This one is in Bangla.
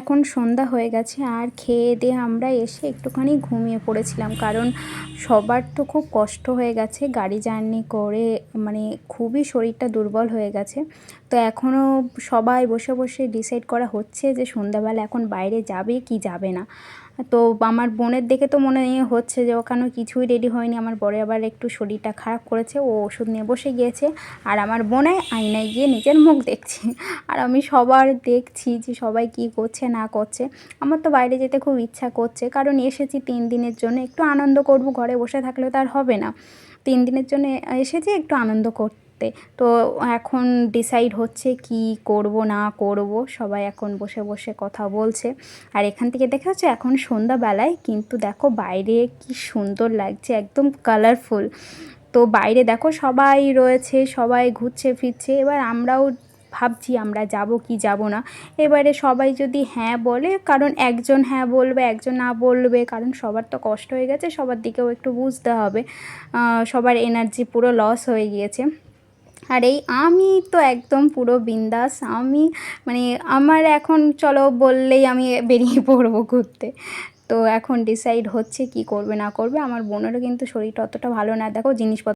এখন সন্ধ্যা হয়ে গেছে, আর খেয়ে দিয়ে আমরা এসে একটুখানি ঘুমিয়ে পড়েছিলাম। কারণ সবার তো খুব কষ্ট হয়ে গেছে, গাড়ি জার্নি করে মানে খুবই শরীরটা দুর্বল হয়ে গেছে। তো এখনও সবাই বসে বসে ডিসাইড করা হচ্ছে যে সন্ধ্যাবেলা এখন বাইরে যাবে কি যাবে না। তো আমার বোনের দেখে তো মনে হচ্ছে যে ওখানে কিছুই রেডি হয়নি। আমার বরে আবার একটু শরীরটা খারাপ করেছে, ও ওষুধ নিয়ে বসে গিয়েছে। আর আমার বোনাই আয়নায় গিয়ে নিজের মুখ দেখছে। আর আমি সবার দেখছি যে সবাই কি করছে, না করছে। আমার তো বাইরে যেতে খুব ইচ্ছা করছে, কারণ এসেছি তিন দিনের জন্য। একটু আনন্দ করব, ঘরে বসে থাকলে তো আর হবে না। তিন দিনের জন্য এসেছি, একটু আনন্দ করতে তো এখন ডিসাইড হচ্ছে কি করব, না করব। সবাই এখন বসে বসে কথা বলছে। আর এখান থেকে দেখা যাচ্ছে এখন সন্ধ্যাবেলায় কিন্তু দেখো বাইরে কি সুন্দর লাগছে, একদম কালারফুল তো বাইরে দেখো সবাই রয়েছে, সবাই ঘুরছে, ফিরছে। এবার আমরাও ভাবছি আমরা যাব কি যাব না। এবারে সবাই যদি হ্যাঁ বলে, কারণ একজন হ্যাঁ বলবে, একজন না বলবে, কারণ সবার তো কষ্ট হয়ে গেছে, সবার দিকেও একটু বুঝতে হবে। সবার এনার্জি পুরো লস হয়ে গিয়েছে। আর এই আমি তো একদম পুরো বিন্দাস, আমি মানে আমার এখন চলো বললেই আমি বেরিয়ে পড়ব ঘুরতে। তো এখন ডিসাইড হচ্ছে কি করবে না করবে, আমার বোনেরও কিন্তু শরীরটা অতটা ভালো না। দেখো জিনিসপত্র